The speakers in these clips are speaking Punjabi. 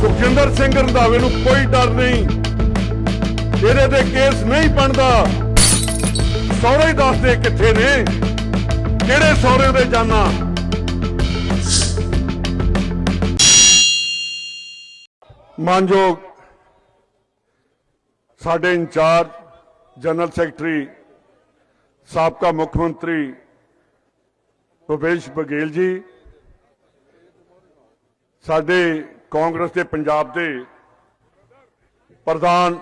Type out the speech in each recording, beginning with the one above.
ਸੁਖਜਿੰਦਰ ਸਿੰਘ ਰੰਧਾਵੇ ਨੂੰ ਕੋਈ ਡਰ ਨਹੀਂ। ਇਹਦੇ ਤੇ ਕੇਸ ਨਹੀਂ ਬਣਦਾ। ਸਹੁਰੇ ਦੱਸਦੇ ਕਿੱਥੇ ਨੇ? ਕਿਹੜੇ ਸਹੁਰੇ ਦੇ ਜਾਣਾ ਮਾਨਯੋਗ ਸਾਡੇ ਇੰਚਾਰਜ, ਜਨਰਲ ਸੈਕਟਰੀ, ਸਾਬਕਾ ਮੁੱਖ ਮੰਤਰੀ ਭੁਪੇਸ਼ ਬਘੇਲ ਜੀ, ਸਾਡੇ ਕਾਂਗਰਸ ਦੇ ਪੰਜਾਬ ਦੇ ਪ੍ਰਧਾਨ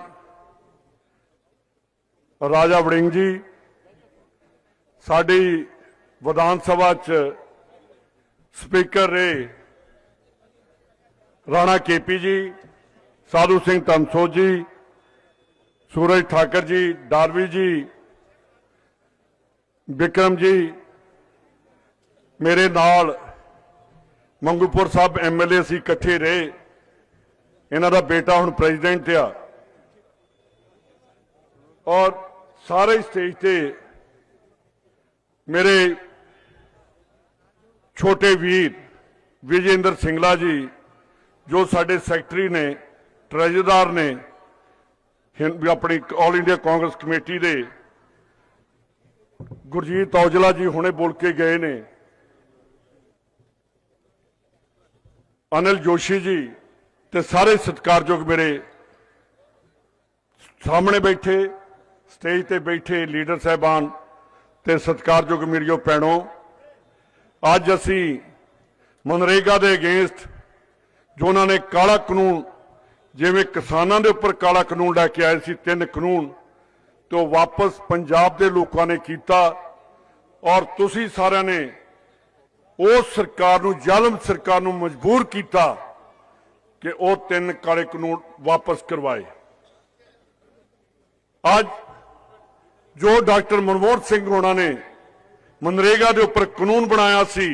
ਰਾਜਾ ਵੜਿੰਗ ਜੀ, ਸਾਡੀ ਵਿਧਾਨ ਸਭਾ ਚ ਸਪੀਕਰ ਰਹੇ ਰਾਣਾ ਕੇਪੀ ਜੀ, ਸਾਧੂ ਸਿੰਘ ਧਨਸੋ ਜੀ, ਸੂਰਜ ਠਾਕਰ ਜੀ ਡਾਰਵੀ ਜੀ, ਵਿਕਰਮ ਜੀ, ਮੇਰੇ ਨਾਲ ਮੰਗੂਪੁਰ ਸਾਹਿਬ ਐਮਐਲਏ ਅਸੀਂ ਇਕੱਠੇ ਰਹੇ। ਇਹਨਾਂ ਦਾ ਬੇਟਾ ਹੁਣ ਪ੍ਰੈਜ਼ੀਡੈਂਟ ਆ। ਔਰ ਸਾਰੇ ਸਟੇਜ ਤੇ ਮੇਰੇ ਛੋਟੇ ਵੀਰ ਵਿਜੇਂਦਰ ਸਿੰਗਲਾ ਜੀ, ਜੋ ਸਾਡੇ ਸੈਕਟਰੀ ਨੇ ਟ੍ਰੈਜਰਦਾਰ ਨੇ ਆਪਣੀ ਆਲ ਇੰਡੀਆ ਕਾਂਗਰਸ ਕਮੇਟੀ ਦੇ, ਗੁਰਜੀਤ ਔਜਲਾ ਜੀ ਹੁਣੇ ਬੋਲ ਕੇ ਗਏ ਨੇ। ਅਨਿਲ ਜੋਸ਼ੀ ਜੀ ਤੇ ਸਾਰੇ ਸਤਿਕਾਰਯੋਗ ਮੇਰੇ ਸਾਹਮਣੇ ਬੈਠੇ, ਸਟੇਜ ਤੇ ਬੈਠੇ ਲੀਡਰ ਸਾਹਿਬਾਨ ਤੇ ਸਤਿਕਾਰਯੋਗ ਮੇਰੀਓ ਭੈਣੋ, ਅੱਜ ਅਸੀਂ ਮਨਰੇਗਾ ਦੇ ਅਗੇਂਸਟ ਜੋ ਉਹਨਾਂ ਨੇ ਕਾਲਾ ਕਾਨੂੰਨ, ਜਿਵੇਂ ਕਿਸਾਨਾਂ ਦੇ ਉੱਪਰ ਕਾਲਾ ਕਾਨੂੰਨ ਲੈ ਕੇ ਆਏ ਸੀ, ਤਿੰਨ ਕਾਨੂੰਨ, ਤੇ ਉਹ ਵਾਪਸ ਪੰਜਾਬ ਦੇ ਲੋਕਾਂ ਨੇ ਕੀਤਾ ਔਰ ਤੁਸੀਂ ਸਾਰਿਆਂ ਨੇ ਉਸ ਸਰਕਾਰ ਨੂੰ, ਜ਼ਾਲਮ ਸਰਕਾਰ ਨੂੰ ਮਜਬੂਰ ਕੀਤਾ ਕਿ ਉਹ ਤਿੰਨ ਕਾਲੇ ਕਾਨੂੰਨ ਵਾਪਸ ਕਰਵਾਏ। ਅੱਜ ਜੋ ਡਾਕਟਰ ਮਨਮੋਹਨ ਸਿੰਘ ਹੋਣਾ ਨੇ ਮਨਰੇਗਾ ਦੇ ਉੱਪਰ ਕਾਨੂੰਨ ਬਣਾਇਆ ਸੀ,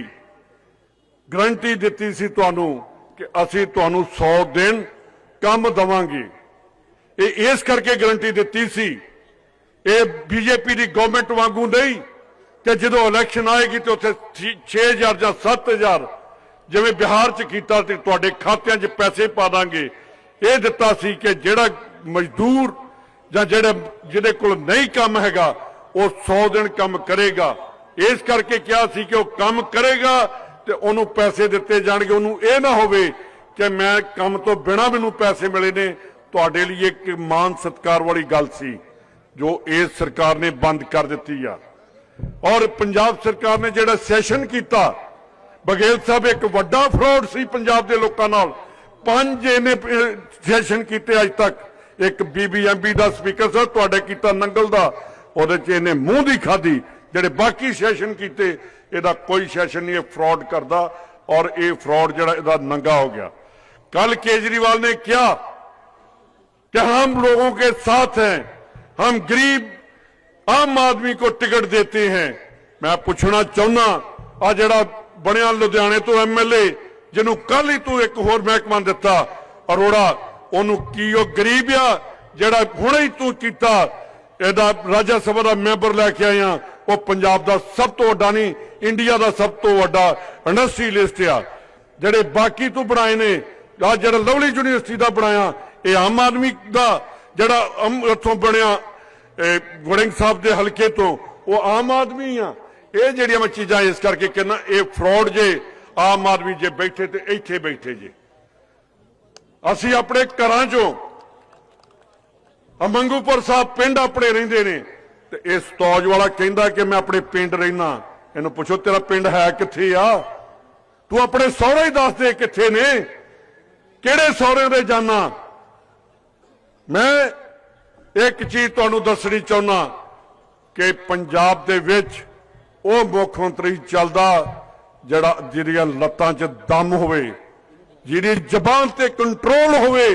ਗਰੰਟੀ ਦਿੱਤੀ ਸੀ ਤੁਹਾਨੂੰ ਕਿ ਅਸੀਂ ਤੁਹਾਨੂੰ 100 ਦਿਨ ਕੰਮ ਦਵਾਂਗੇ। ਇਹ ਇਸ ਕਰਕੇ ਗਰੰਟੀ ਦਿੱਤੀ ਸੀ, ਇਹ ਬੀਜੇਪੀ ਦੀ ਗਵਰਨਮੈਂਟ ਵਾਂਗੂ ਨਹੀਂ ਤੇ ਜਦੋਂ ਇਲੈਕਸ਼ਨ ਆਏਗੀ ਤੇ ਉੱਥੇ 6000 ਜਾਂ 7000 ਜਿਵੇਂ ਬਿਹਾਰ ਚ ਕੀਤਾ ਤੇ ਤੁਹਾਡੇ ਖਾਤਿਆਂ 'ਚ ਪੈਸੇ ਪਾ ਦਾਂਗੇ। ਇਹ ਦਿੱਤਾ ਸੀ ਕਿ ਜਿਹੜਾ ਮਜ਼ਦੂਰ ਜਾਂ ਜਿਹੜੇ ਜਿਹਦੇ ਕੋਲ ਨਹੀਂ ਕੰਮ ਹੈਗਾ, ਉਹ 100 ਦਿਨ ਕੰਮ ਕਰੇਗਾ। ਇਸ ਕਰਕੇ ਕਿਹਾ ਸੀ ਕਿ ਉਹ ਕੰਮ ਕਰੇਗਾ ਤੇ ਉਹਨੂੰ ਪੈਸੇ ਦਿੱਤੇ ਜਾਣਗੇ। ਉਹਨੂੰ ਇਹ ਨਾ ਹੋਵੇ ਕਿ ਮੈਂ ਕੰਮ ਤੋਂ ਬਿਨਾ ਮੈਨੂੰ ਪੈਸੇ ਮਿਲੇ ਨੇ। ਤੁਹਾਡੇ ਲਈ ਇੱਕ ਮਾਨ ਸਤਕਾਰ ਵਾਲੀ ਗੱਲ ਸੀ ਜੋ ਇਸ ਸਰਕਾਰ ਨੇ ਬੰਦ ਕਰ ਦਿੱਤੀ ਆ। ਔਰ ਪੰਜਾਬ ਸਰਕਾਰ ਨੇ ਜਿਹੜਾ ਸੈਸ਼ਨ ਕੀਤਾ ਬਗੇਲ ਸਾਹਿਬ ਇੱਕ ਵੱਡਾ ਫਰਾਡ ਸੀ ਪੰਜਾਬ ਦੇ ਲੋਕਾਂ ਨਾਲ ਪੰਜ ਇਹਨੇ ਸੈਸ਼ਨ ਕੀਤੇ ਅੱਜ ਤੱਕ ਇੱਕ ਬੀਬੀਐਮਬੀ ਦਾ ਸਪੀਕਰ ਸਾਹਿਬ ਤੁਹਾਡੇ ਕੀਤਾ ਨੰਗਲ ਦਾ ਉਹਦੇ ਚ ਇਹਨੇ ਮੂੰਹ ਦੀ ਖਾਦੀ ਜਿਹੜੇ ਬਾਕੀ ਸੈਸ਼ਨ ਕੀਤੇ ਇਹਦਾ ਕੋਈ ਸੈਸ਼ਨ ਨਹੀਂ ਇਹ ਫਰਾਡ ਕਰਦਾ ਔਰ ਇਹ ਫਰਾਡ ਜਿਹੜਾ ਇਹਦਾ ਨੰਗਾ ਹੋ ਗਿਆ ਕੱਲ ਕੇਜਰੀਵਾਲ ਨੇ ਕਿਹਾ कि हम लोगों के साथ हैं हम गरीब आम आदमी को टिकट देते हैं ਮੈਂ ਪੁੱਛਣਾ ਚਾਹੁੰਦਾ ਆ ਜਿਹੜਾ ਬਣਿਆ ਲੁਧਿਆਣੇ ਤੋਂ ਐਮਐਲਏ ਜਿਹਨੂੰ ਕੱਲ ਹੀ ਤੂੰ ਇੱਕ ਹੋਰ ਮਹਿਕਮਾ ਦਿੱਤਾ ਅਰੋੜਾ ਉਹਨੂੰ ਕੀ ਉਹ ਗਰੀਬ ਆ ਜਿਹੜਾ ਹੁਣੇ ਹੀ ਤੂੰ ਕੀਤਾ ਇਹਦਾ ਰਾਜ ਸਭਾ ਦਾ ਮੈਂਬਰ ਲੈ ਕੇ ਆਇਆ ਉਹ ਪੰਜਾਬ ਦਾ ਸਭ ਤੋਂ ਵੱਡਾ ਨਹੀਂ ਇੰਡੀਆ ਦਾ ਸਭ ਤੋਂ ਵੱਡਾ ਇੰਡਸਟਰੀਲਿਸਟ ਆ ਜਿਹੜੇ ਬਾਕੀ ਤੂੰ ਬਣਾਏ ਨੇ ਆ ਜਿਹੜਾ ਲਵਲੀ ਯੂਨੀਵਰਸਿਟੀ ਦਾ ਬਣਾਇਆ ਇਹ ਆਮ ਆਦਮੀ ਦਾ ਜਿਹੜਾ ਅਮ- ਉੱਥੋਂ ਬਣਿਆ ਇਹ ਸਾਹਿਬ ਦੇ ਹਲਕੇ ਤੋਂ ਉਹ ਆਮ ਆਦਮੀ ਆ। ਇਹ ਜਿਹੜੀਆਂ ਮੈਂ ਚੀਜ਼ਾਂ ਇਸ ਕਰਕੇ ਕਹਿੰਦਾ, ਇਹ ਫਰਾਡ ਜੇ, ਆਮ ਆਦਮੀ ਜੇ ਬੈਠੇ ਤੇ ਇੱਥੇ ਬੈਠੇ ਜੇ। ਅਸੀਂ ਆਪਣੇ ਘਰਾਂ ਚੋਂ ਅਮੰਗੂਪੁਰ ਸਾਹਿਬ ਪਿੰਡ ਆਪਣੇ ਰਹਿੰਦੇ ਨੇ ਤੇ ਇਹ ਸਤੌਜ ਵਾਲਾ ਕਹਿੰਦਾ ਕਿ ਮੈਂ ਆਪਣੇ ਪਿੰਡ ਰਹਿਣਾ ਇਹਨੂੰ ਪੁੱਛੋ, ਤੇਰਾ ਪਿੰਡ ਹੈ ਕਿੱਥੇ ਆ? ਤੂੰ ਆਪਣੇ ਸਹੁਰੇ ਹੀ ਦੱਸ ਦੇ ਕਿੱਥੇ ਨੇ? ਕਿਹੜੇ ਸਹੁਰੇ ਦੇ ਜਾਣਾ ਮੈਂ ਇੱਕ ਚੀਜ਼ ਤੁਹਾਨੂੰ ਦੱਸਣੀ ਚਾਹੁੰਦਾ ਕਿ ਪੰਜਾਬ ਦੇ ਵਿੱਚ ਉਹ ਮੁੱਖ ਮੰਤਰੀ ਚੱਲਦਾ ਜਿਹੜਾ ਜਿਹੜੀਆਂ ਲੱਤਾਂ 'ਚ ਦਮ ਹੋਵੇ ਜਿਹੜੀ ਜ਼ਬਾਨ ਤੇ ਕੰਟਰੋਲ ਹੋਵੇ,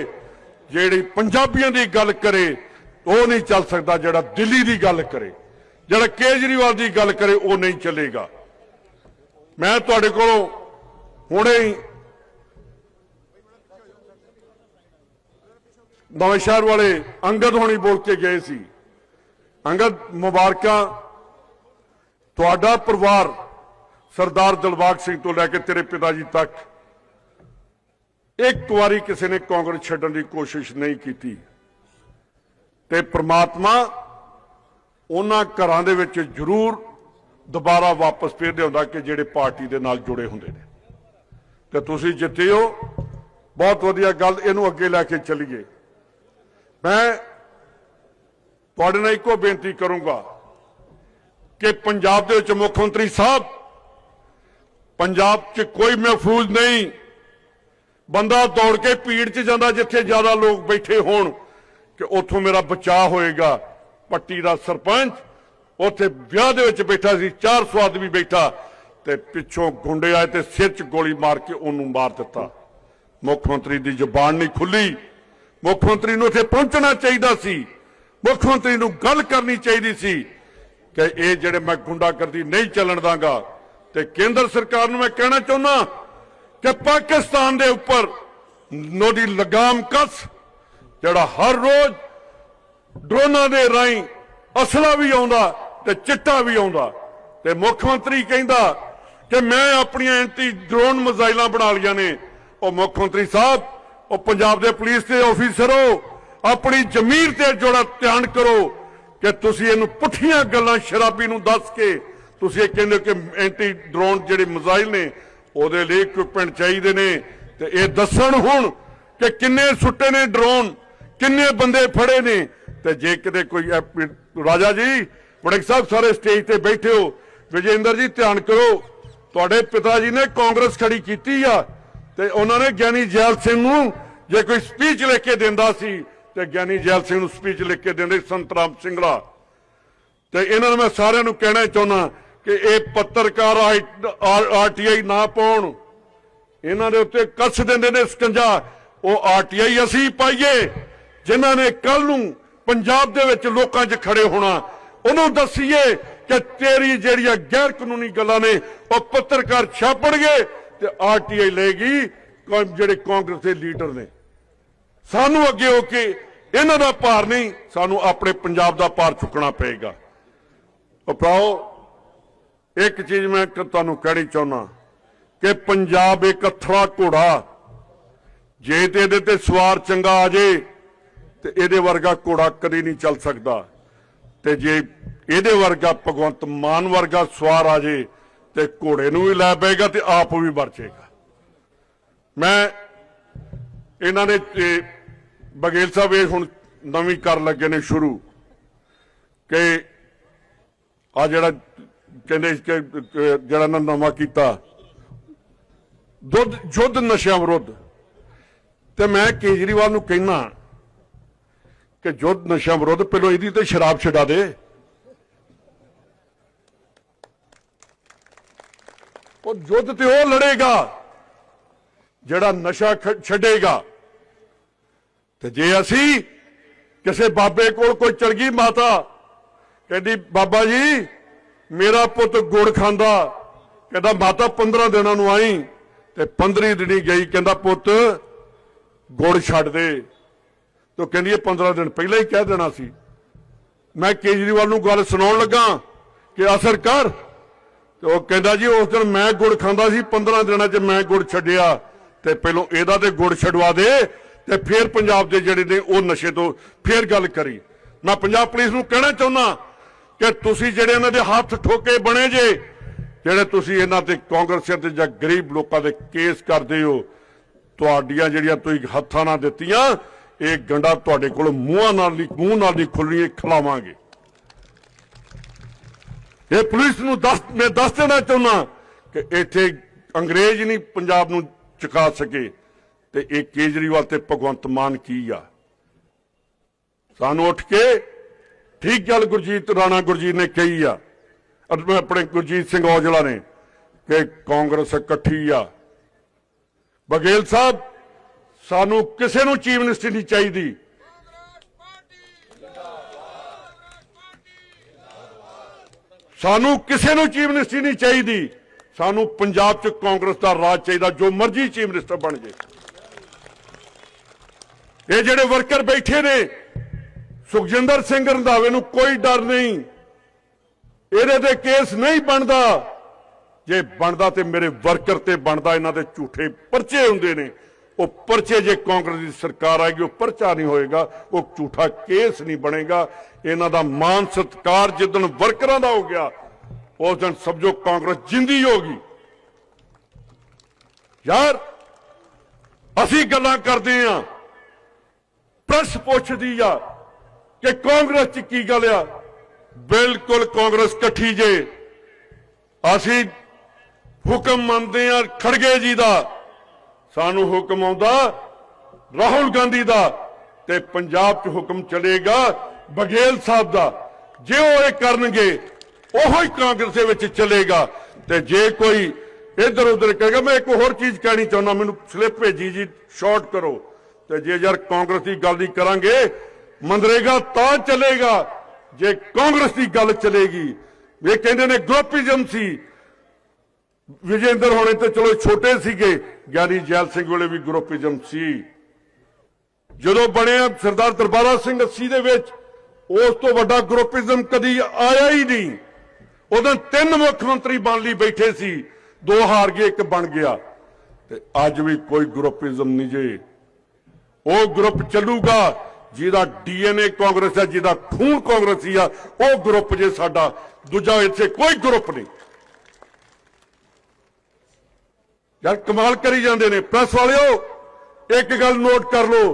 ਜਿਹੜੀ ਪੰਜਾਬੀਆਂ ਦੀ ਗੱਲ ਕਰੇ, ਉਹ ਨਹੀਂ ਚੱਲ ਸਕਦਾ ਜਿਹੜਾ ਦਿੱਲੀ ਦੀ ਗੱਲ ਕਰੇ, ਜਿਹੜਾ ਕੇਜਰੀਵਾਲ ਦੀ ਗੱਲ ਕਰੇ, ਉਹ ਨਹੀਂ ਚੱਲੇਗਾ। ਮੈਂ ਤੁਹਾਡੇ ਕੋਲੋਂ ਹੁਣੇ ਹੀ ਨਵੇਂ ਸ਼ਹਿਰ ਵਾਲੇ ਅੰਗਦ ਹੋਣੀ ਬੋਲ ਕੇ ਗਏ ਸੀ। ਅੰਗਦ ਮੁਬਾਰਕਾਂ। ਤੁਹਾਡਾ ਪਰਿਵਾਰ ਸਰਦਾਰ ਦਿਲਬਾਗ ਸਿੰਘ ਤੋਂ ਲੈ ਕੇ ਤੇਰੇ ਪਿਤਾ ਜੀ ਤੱਕ। ਇੱਕ ਵਾਰੀ ਕਿਸੇ ਨੇ ਕਾਂਗਰਸ ਛੱਡਣ ਦੀ ਕੋਸ਼ਿਸ਼ ਨਹੀਂ ਕੀਤੀ। ਤੇ ਪ੍ਰਮਾਤਮਾ ਉਹਨਾਂ ਘਰਾਂ ਦੇ ਵਿੱਚ ਜ਼ਰੂਰ ਦੁਬਾਰਾ ਵਾਪਸ ਭੇਜ ਦਿਆਉਂਦਾ ਕਿ ਜਿਹੜੇ ਪਾਰਟੀ ਦੇ ਨਾਲ ਜੁੜੇ ਹੁੰਦੇ ਨੇ। ਤੇ ਤੁਸੀਂ ਜਿੱਤੇ ਹੋ। ਬਹੁਤ ਵਧੀਆ ਗੱਲ, ਇਹਨੂੰ ਅੱਗੇ ਲੈ ਕੇ ਚੱਲੀਏ। ਮੈਂ ਤੁਹਾਡੇ ਨਾਲ ਇੱਕੋ ਬੇਨਤੀ ਕਰੂੰਗਾ ਕਿ ਪੰਜਾਬ ਦੇ ਵਿੱਚ ਮੁੱਖ ਮੰਤਰੀ ਸਾਹਿਬ, ਪੰਜਾਬ 'ਚ ਕੋਈ ਮਹਿਫੂਜ਼ ਨਹੀਂ। ਬੰਦਾ ਦੌੜ ਕੇ ਭੀੜ 'ਚ ਜਾਂਦਾ ਜਿੱਥੇ ਜ਼ਿਆਦਾ ਲੋਕ ਬੈਠੇ ਹੋਣ ਕਿ ਉੱਥੋਂ ਮੇਰਾ ਬਚਾਅ ਹੋਏਗਾ। ਪੱਟੀ ਦਾ ਸਰਪੰਚ ਉੱਥੇ ਵਿਆਹ ਦੇ ਵਿੱਚ ਬੈਠਾ ਸੀ 400 ਆਦਮੀ ਬੈਠਾ ਤੇ ਪਿੱਛੋਂ ਗੁੰਡੇ ਆਏ ਤੇ ਸਿਰ 'ਚ ਗੋਲੀ ਮਾਰ ਕੇ ਉਹਨੂੰ ਮਾਰ ਦਿੱਤਾ। ਮੁੱਖ ਮੰਤਰੀ ਦੀ ਜ਼ੁਬਾਨ ਨਹੀਂ ਖੁੱਲੀ। ਮੁੱਖ ਮੰਤਰੀ ਨੂੰ ਇੱਥੇ ਪਹੁੰਚਣਾ ਚਾਹੀਦਾ ਸੀ। ਮੁੱਖ ਮੰਤਰੀ ਨੂੰ ਗੱਲ ਕਰਨੀ ਚਾਹੀਦੀ ਸੀ ਕਿ ਇਹ ਜਿਹੜੇ ਮੈਂ ਗੁੰਡਾਗਰਦੀ ਨਹੀਂ ਚੱਲਣ ਦਾਂਗਾ ਤੇ ਕੇਂਦਰ ਸਰਕਾਰ ਨੂੰ ਮੈਂ ਕਹਿਣਾ ਚਾਹੁੰਦਾ ਕਿ ਪਾਕਿਸਤਾਨ ਦੇ ਉੱਪਰ ਨੋਦੀ ਲਗਾਮ ਕਸ, ਜਿਹੜਾ ਹਰ ਰੋਜ਼ ਡਰੋਨਾਂ ਦੇ ਰਾਹੀਂ ਅਸਲਾ ਵੀ ਆਉਂਦਾ ਤੇ ਚਿੱਟਾ ਵੀ ਆਉਂਦਾ ਤੇ ਮੁੱਖ ਮੰਤਰੀ ਕਹਿੰਦਾ ਕਿ ਮੈਂ ਆਪਣੀਆਂ ਐਂਟੀ ਡਰੋਨ ਮਿਜ਼ਾਈਲਾਂ ਬਣਾ ਲਈਆਂ ਨੇ। ਉਹ ਮੁੱਖ ਮੰਤਰੀ ਸਾਹਿਬ ਉਹ ਪੰਜਾਬ ਦੇ ਪੁਲਿਸ ਦੇ ਅਫੀਸਰੋ ਆਪਣੀ ਜ਼ਮੀਰ ਤੇ ਜੋੜਾ ਧਿਆਨ ਕਰੋ ਕਿ ਤੁਸੀਂ ਇਹਨੂੰ ਪੁੱਠੀਆਂ ਗੱਲਾਂ ਸ਼ਰਾਬੀ ਨੂੰ ਦੱਸ ਕੇ ਤੁਸੀਂ ਇਹ ਕਹਿੰਦੇ ਕਿ ਐਂਟੀ ਡਰੋਨ ਜਿਹੜੇ ਮਿਜ਼ਾਈਲ ਨੇ, ਉਹਦੇ ਲਈ ਇਕਵਿਪਮੈਂਟ ਚਾਹੀਦੇ ਨੇ। ਤੇ ਇਹ ਦੱਸਣ ਹੁਣ ਕਿ ਕਿੰਨੇ ਸੁੱਟੇ ਨੇ ਡਰੋਨ ਕਿੰਨੇ ਬੰਦੇ ਫੜੇ ਨੇ। ਤੇ ਜੇ ਕਿਤੇ ਕੋਈ ਰਾਜਾ ਜੀ ਵੜਕ ਸਾਹਿਬ ਸਾਰੇ ਸਟੇਜ ਤੇ ਬੈਠੇ ਹੋ, ਵਿਜੇਂਦਰ ਜੀ ਧਿਆਨ ਕਰੋ, ਤੁਹਾਡੇ ਪਿਤਾ ਜੀ ਨੇ ਕਾਂਗਰਸ ਖੜੀ ਕੀਤੀ ਆ। ਤੇ ਉਹਨਾਂ ਨੇ ਗਿਆਨੀ ਜੈਲ ਸਿੰਘ ਨੂੰ ਜੇ ਕੋਈ ਸਪੀਚ ਲਿਖ ਕੇ ਦਿੰਦਾ ਸੀ, ਤੇ ਗਿਆਨੀ ਜੈਲ ਸਿੰਘ ਨੂੰ ਸਪੀਚ ਲਿਖ ਕੇ ਦਿੰਦੇ ਸੰਤ ਸਿੰਘਲਾ ਤੇ ਇਹਨਾਂ ਨੂੰ ਮੈਂ ਸਾਰਿਆਂ ਨੂੰ ਕਹਿਣਾ ਚਾਹੁੰਦਾ ਕਿ ਇਹ ਪੱਤਰਕਾਰ ਆਰਟੀਆਈ ਨਾ ਪਾਉਣ। ਇਹਨਾਂ ਦੇ ਉੱਤੇ ਕੱਸ ਦਿੰਦੇ ਨੇ ਸਕੰਜਾ। ਉਹ ਆਰਟੀਆਈ ਅਸੀਂ ਪਾਈਏ, ਜਿਨ੍ਹਾਂ ਨੇ ਕੱਲ ਨੂੰ ਪੰਜਾਬ ਦੇ ਵਿੱਚ ਲੋਕਾਂ 'ਚ ਖੜੇ ਹੋਣਾ, ਉਹਨੂੰ ਦੱਸੀਏ ਕਿ ਤੇਰੀ ਜਿਹੜੀਆਂ ਗੈਰ ਕਾਨੂੰਨੀ ਗੱਲਾਂ ਨੇ, ਉਹ ਪੱਤਰਕਾਰ ਛਾਪਣਗੇ। ਤੇ ਆਰਟੀਆਈ ਲਏਗੀ ਜਿਹੜੇ ਕਾਂਗਰਸ ਦੇ ਲੀਡਰ ਨੇ। ਸਾਨੂੰ ਅੱਗੇ ਹੋ ਕੇ ਇਹਨਾਂ ਦਾ ਭਾਰ ਨਹੀਂ, ਸਾਨੂੰ ਆਪਣੇ ਪੰਜਾਬ ਦਾ ਭਾਰ ਚੁੱਕਣਾ ਪਏਗਾ। ਉਹ ਇੱਕ ਚੀਜ਼ ਮੈਂ ਤੁਹਾਨੂੰ ਕਹਿਣੀ ਚਾਹੁੰਦਾ ਕਿ ਪੰਜਾਬ ਇੱਕ ਅਥਰਾ ਘੋੜਾ। ਜੇ ਤੇ ਇਹਦੇ ਤੇ ਸਵਾਰ ਚੰਗਾ ਆ ਜੇ, ਤੇ ਇਹਦੇ ਵਰਗਾ ਘੋੜਾ ਕਦੀ ਨਹੀਂ ਚੱਲ ਸਕਦਾ। ਤੇ ਜੇ ਇਹਦੇ ਵਰਗਾ ਭਗਵੰਤ ਮਾਨ ਵਰਗਾ ਸਵਾਰ ਆ ਜੇ ਤੇ ਘੋੜੇ ਨੂੰ ਵੀ ਲੈ ਪਏਗਾ ਤੇ ਆਪ ਵੀ ਮਰ ਜਾਏਗਾ। ਮੈਂ ਇਹਨਾਂ ਨੇ ਇਹ ਬਗੇਲ ਸਾਹਿਬ ਇਹ ਹੁਣ ਨਵੀਂ ਕਰ ਲੱਗੇ ਨੇ ਸ਼ੁਰੂ ਕਿ ਆ ਜਿਹੜਾ ਕਹਿੰਦੇ ਕਿ ਜਿਹੜਾ ਨਾ ਨਵਾਂ ਕੀਤਾ, ਦੁੱਧ, ਜੁੱਧ ਨਸ਼ਿਆਂ ਵਿਰੁੱਧ। ਤੇ ਮੈਂ ਕੇਜਰੀਵਾਲ ਨੂੰ ਕਹਿਣਾ ਕਿ ਜੁੱਧ ਨਸ਼ਿਆਂ ਵਿਰੁੱਧ ਪਹਿਲਾਂ ਇਹਦੀ ਤੇ ਸ਼ਰਾਬ ਛਡਾ ਦੇ। ਉਹ ਜੁੱਧ ਤੇ ਉਹ ਲੜੇਗਾ, ਜਿਹੜਾ ਨਸ਼ਾ ਛੱਡੇਗਾ। ਤੇ ਜੇ ਅਸੀਂ ਕਿਸੇ ਬਾਬੇ ਕੋਲ ਕੋਈ ਚਲ ਗਈ ਮਾਤਾ ਕਹਿੰਦੀ, ਬਾਬਾ ਜੀ, ਮੇਰਾ ਪੁੱਤ ਗੁੜ ਖਾਂਦਾ। ਕਹਿੰਦਾ, ਮਾਤਾ 15 ਦਿਨਾਂ ਨੂੰ ਆਈ ਤੇ 15 ਦਿਨੀ ਗਈ। ਕਹਿੰਦਾ, ਪੁੱਤ, ਗੁੜ ਛੱਡ ਦੇ। ਤੋ ਕਹਿੰਦੀ, ਇਹ 15 ਦਿਨ ਪਹਿਲਾਂ ਹੀ ਕਹਿ ਦੇਣਾ ਸੀ। ਮੈਂ ਕੇਜਰੀਵਾਲ ਨੂੰ ਗੱਲ ਸੁਣਾਉਣ ਲੱਗਾ ਕਿ ਅਸਰ ਕਰ ਤੇ ਉਹ ਕਹਿੰਦਾ ਜੀ, ਉਸ ਦਿਨ ਮੈਂ ਗੁੜ ਖਾਂਦਾ ਸੀ 15 ਦਿਨਾਂ 'ਚ ਮੈਂ ਗੁੜ ਛੱਡਿਆ। ਤੇ ਪਹਿਲੋਂ ਇਹਦਾ ਤੇ ਗੁੜ ਛਡਵਾ ਦੇ ਤੇ ਫਿਰ ਪੰਜਾਬ ਦੇ ਜਿਹੜੇ ਨੇ ਉਹ ਨਸ਼ੇ ਤੋਂ ਫਿਰ ਗੱਲ ਕਰੀ। ਮੈਂ ਪੰਜਾਬ ਪੁਲਿਸ ਨੂੰ ਕਹਿਣਾ ਚਾਹੁੰਦਾ ਕਿ ਤੁਸੀਂ ਜਿਹੜੇ ਇਹਨਾਂ ਦੇ ਹੱਥ ਠੋਕੇ ਬਣੇ ਜੇ, ਜਿਹੜੇ ਤੁਸੀਂ ਇਹਨਾਂ ਤੇ ਕਾਂਗਰਸੀਆਂ ਤੇ ਜਾਂ ਗਰੀਬ ਲੋਕਾਂ ਦੇ ਕੇਸ ਕਰਦੇ ਹੋ, ਤੁਹਾਡੀਆਂ ਜਿਹੜੀਆਂ ਤੁਸੀਂ ਹੱਥਾਂ ਨਾਲ ਦਿੱਤੀਆਂ, ਇਹ ਗੰਡਾ ਤੁਹਾਡੇ ਕੋਲ ਮੂੰਹਾਂ ਨਾਲ ਨਹੀਂ ਮੂੰਹ ਨਾਲ ਨਹੀਂ ਖੁੱਲਣੀ ਇਹ ਖਿਲਾਵਾਂਗੇ। ਇਹ ਪੁਲਿਸ ਨੂੰ ਦੱਸ ਮੈਂ ਦੱਸ ਦੇਣਾ ਚਾਹੁੰਦਾ ਕਿ ਇੱਥੇ ਅੰਗਰੇਜ਼ ਨਹੀਂ ਪੰਜਾਬ ਨੂੰ ਚੁਕਾ ਸਕੇ ਤੇ ਇਹ ਕੇਜਰੀਵਾਲ ਤੇ ਭਗਵੰਤ ਮਾਨ ਕੀ ਆ? ਸਾਨੂੰ ਉੱਠ ਕੇ ਠੀਕ ਗੱਲ ਗੁਰਜੀਤ ਰਾਣਾ ਗੁਰਜੀਤ ਨੇ ਕਹੀ ਆ। ਆਪਣੇ ਗੁਰਜੀਤ ਸਿੰਘ ਔਜਲਾ ਨੇ ਕਿ ਕਾਂਗਰਸ ਇਕੱਠੀ ਆ। ਬਗੇਲ ਸਾਹਿਬ, ਸਾਨੂੰ ਕਿਸੇ ਨੂੰ ਚੀਫ ਮਿਨਿਸਟਰ ਨਹੀਂ ਚਾਹੀਦੀ। ਸਾਨੂੰ ਕਿਸੇ ਨੂੰ ਚੀਫ ਮਿਨਿਸਟਰ ਨਹੀਂ ਚਾਹੀਦੀ। ਸਾਨੂੰ ਪੰਜਾਬ 'ਚ ਕਾਂਗਰਸ ਦਾ ਰਾਜ ਚਾਹੀਦਾ, ਜੋ ਮਰਜ਼ੀ ਚੀਫ ਮਿਨਿਸਟਰ ਬਣ ਜੇ। ਇਹ ਜਿਹੜੇ ਵਰਕਰ ਬੈਠੇ ਨੇ, ਸੁਖਜਿੰਦਰ ਸਿੰਘ ਰੰਧਾਵੇ ਨੂੰ ਕੋਈ ਡਰ ਨਹੀਂ। ਇਹਦੇ ਤੇ ਕੇਸ ਨਹੀਂ ਬਣਦਾ। ਜੇ ਬਣਦਾ ਤੇ ਮੇਰੇ ਵਰਕਰ ਤੇ ਬਣਦਾ, ਇਹਨਾਂ ਦੇ ਝੂਠੇ ਪਰਚੇ ਹੁੰਦੇ ਨੇ। ਉਹ ਪਰਚੇ ਜੇ ਕਾਂਗਰਸ ਦੀ ਸਰਕਾਰ ਆਏਗੀ, ਉਹ ਪਰਚਾ ਨਹੀਂ ਹੋਏਗਾ, ਉਹ ਝੂਠਾ ਕੇਸ ਨਹੀਂ ਬਣੇਗਾ। ਇਹਨਾਂ ਦਾ ਮਾਨ ਸਤਕਾਰ ਜਿੱਦਣ ਵਰਕਰਾਂ ਦਾ ਹੋ ਗਿਆ, ਉਸ ਦਿਨ ਸਮਝੋ ਕਾਂਗਰਸ ਜਿੰਦੀ ਹੋਗੀ ਯਾਰ, ਅਸੀਂ ਗੱਲਾਂ ਕਰਦੇ ਆਂ। ਪ੍ਰੈਸ ਪੁੱਛਦੀ ਆ ਕਿ ਕਾਂਗਰਸ ਚ ਕੀ ਗੱਲ ਆ? ਬਿਲਕੁਲ ਕਾਂਗਰਸ ਇਕੱਠੀ ਜੇ। ਅਸੀਂ ਹੁਕਮ ਮੰਨਦੇ ਆ ਖੜਗੇ ਜੀ ਦਾ। ਸਾਨੂੰ ਹੁਕਮ ਆਉਂਦਾ, ਰਾਹੁਲ ਗਾਂਧੀ ਦਾ, ਤੇ ਪੰਜਾਬ 'ਚ ਹੁਕਮ ਚਲੇਗਾ ਬਗੇਲ ਸਾਹਿਬ ਦਾ। ਜੇ ਉਹ ਇਹ ਕਰਨਗੇ, ਉਹੋ ਹੀ ਕਾਂਗਰਸ ਦੇ ਵਿੱਚ ਚੱਲੇਗਾ। ਤੇ ਜੇ ਕੋਈ ਇੱਧਰ ਉੱਧਰ ਕਹੇਗਾ, ਮੈਂ ਇੱਕ ਹੋਰ ਚੀਜ਼ ਕਹਿਣੀ ਚਾਹੁੰਦਾ, ਮੈਨੂੰ ਸਲਿੱਪ ਭੇਜੀ ਜੀ ਸ਼ਾਰਟ ਕਰੋ। ਤੇ ਜੇ ਯਾਰ ਕਾਂਗਰਸ ਦੀ ਗੱਲ ਦੀ ਕਰਾਂਗੇ ਮੰਦਰੇਗਾ ਤਾਂ ਚਲੇਗਾ, ਜੇ ਕਾਂਗਰਸ ਦੀ ਗੱਲ ਚਲੇਗੀ। ਇਹ ਕਹਿੰਦੇ ਨੇ ਗਰੁੱਪਿਜ਼ਮ ਸੀ, ਵਿਜੇਂਦਰ ਹੋਣੇ ਤੇ ਚਲੋ ਛੋਟੇ ਸੀਗੇ ਗਿਆਨੀ ਜੈਲ ਸਿੰਘ ਵੇਲੇ ਵੀ ਗਰੁੱਪਿਜ਼ਮ ਸੀ। ਜਦੋਂ ਬਣਿਆ ਸਰਦਾਰ ਦਰਬਾਰਾ ਸਿੰਘ 80 ਦੇ ਵਿੱਚ, ਉਸ ਤੋਂ ਵੱਡਾ ਗਰੁੱਪਿਜ਼ਮ ਕਦੀ ਆਇਆ ਹੀ ਨਹੀਂ। ਉਦੋਂ ਤਿੰਨ ਮੁੱਖ ਮੰਤਰੀ ਬਣ ਲਈ ਬੈਠੇ ਸੀ। ਦੋ ਹਾਰ ਗਏ, ਇੱਕ ਬਣ ਗਿਆ। ਤੇ ਅੱਜ ਵੀ ਕੋਈ ਗਰੁੱਪਿਜ਼ਮ ਨਹੀਂ ਜੇ। ਉਹ ਗਰੁੱਪ ਚੱਲੂਗਾ, ਜਿਹਦਾ ਡੀਐਨਏ ਕਾਂਗਰਸ ਹੈ ਜਿਹਦਾ ਖੂਨ ਕਾਂਗਰਸੀ ਆ, ਉਹ ਗਰੁੱਪ ਜੇ ਸਾਡਾ। ਦੂਜਾ ਇੱਥੇ ਕੋਈ ਗਰੁੱਪ ਨਹੀਂ। ਯਾਰ ਕਮਾਲ ਕਰੀ ਜਾਂਦੇ ਨੇ ਪ੍ਰੈਸ ਵਾਲਿਓ, ਇੱਕ ਗੱਲ ਨੋਟ ਕਰ ਲਓ,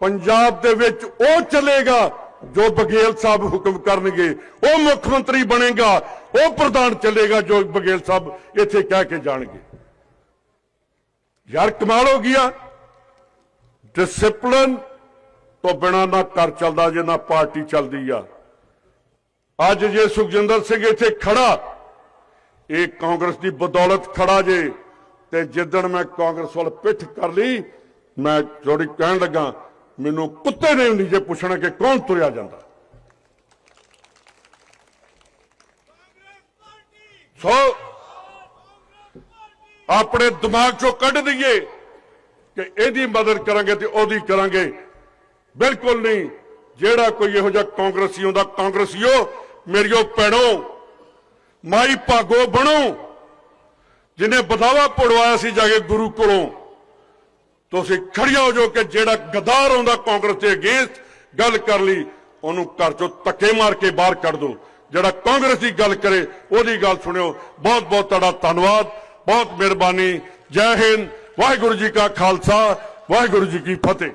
ਪੰਜਾਬ ਦੇ ਵਿੱਚ ਉਹ ਚੱਲੇਗਾ ਜੋ ਬਗੇਲ ਸਾਹਿਬ ਹੁਕਮ ਕਰਨਗੇ, ਉਹ ਮੁੱਖ ਮੰਤਰੀ ਬਣੇਗਾ, ਉਹ ਪ੍ਰਧਾਨ ਚੱਲੇਗਾ ਜੋ ਬਗੇਲ ਸਾਹਿਬ ਇੱਥੇ ਕਹਿ ਕੇ ਜਾਣਗੇ। ਯਾਰ ਕਮਾਲ ਹੋ ਗਿਆ ਡਿਸਪਲਿਨ ਤੋਂ ਬਿਨਾ ਨਾ ਘਰ ਚੱਲਦਾ ਜੇ ਨਾ ਪਾਰਟੀ ਚੱਲਦੀ ਆ। ਅੱਜ ਜੇ ਸੁਖਜਿੰਦਰ ਸਿੰਘ ਇੱਥੇ ਖੜਾ, ਇਹ ਕਾਂਗਰਸ ਦੀ ਬਦੌਲਤ ਖੜਾ ਜੇ ਤੇ ਜਿੱਦਣ ਮੈਂ ਕਾਂਗਰਸ ਵੱਲ ਪਿੱਠ ਕਰ ਲਈ, ਮੈਂ ਜੋੜੀ ਕਹਿਣ ਲੱਗਾ, ਮੈਨੂੰ ਕੁੱਤੇ ਨੇ ਨਹੀਂ ਜੇ ਪੁੱਛਣਾ ਕਿ ਕੌਣ ਤੁਰਿਆ ਜਾਂਦਾ। ਸੋ, ਆਪਣੇ ਦਿਮਾਗ ਚੋਂ ਕੱਢ ਦਈਏ ਕਿ ਇਹਦੀ ਮਦਦ ਕਰਾਂਗੇ ਤੇ ਉਹਦੀ ਕਰਾਂਗੇ। ਬਿਲਕੁਲ ਨਹੀਂ, ਜਿਹੜਾ ਕੋਈ ਇਹੋ ਜਿਹਾ ਕਾਂਗਰਸੀ ਹੁੰਦਾ ਕਾਂਗਰਸੀਓ, ਮੇਰੀਓ ਭੈਣੋ, ਮਾਈ ਭਾਗੋ ਬਣੋ। ਜਿਹਨੇ ਬਦਾਵਾ ਪੜਵਾਇਆ ਸੀ ਜਾ ਕੇ ਗੁਰੂ ਕੋਲੋਂ, ਤੁਸੀਂ ਖੜੀਆਂ ਹੋ ਜੋ ਕਿ ਜਿਹੜਾ ਗਦਾਰ ਆਉਂਦਾ ਕਾਂਗਰਸ ਦੇ ਅਗੇਂਸਟ ਗੱਲ ਕਰ ਲਈ, ਉਹਨੂੰ ਘਰ ਚੋਂ ਧੱਕੇ ਮਾਰ ਕੇ ਬਾਹਰ ਕੱਢ ਦਿਓ ਜਿਹੜਾ ਕਾਂਗਰਸ ਦੀ ਗੱਲ ਕਰੇ, ਉਹਦੀ ਗੱਲ ਸੁਣਿਓ। ਬਹੁਤ ਬਹੁਤ ਤੁਹਾਡਾ ਧੰਨਵਾਦ, ਬਹੁਤ ਮਿਹਰਬਾਨੀ। ਜੈ ਹਿੰਦ, ਵਾਹਿਗੁਰੂ ਜੀ ਕਾ ਖਾਲਸਾ, ਵਾਹਿਗੁਰੂ ਜੀ ਕੀ ਫਤਿਹ।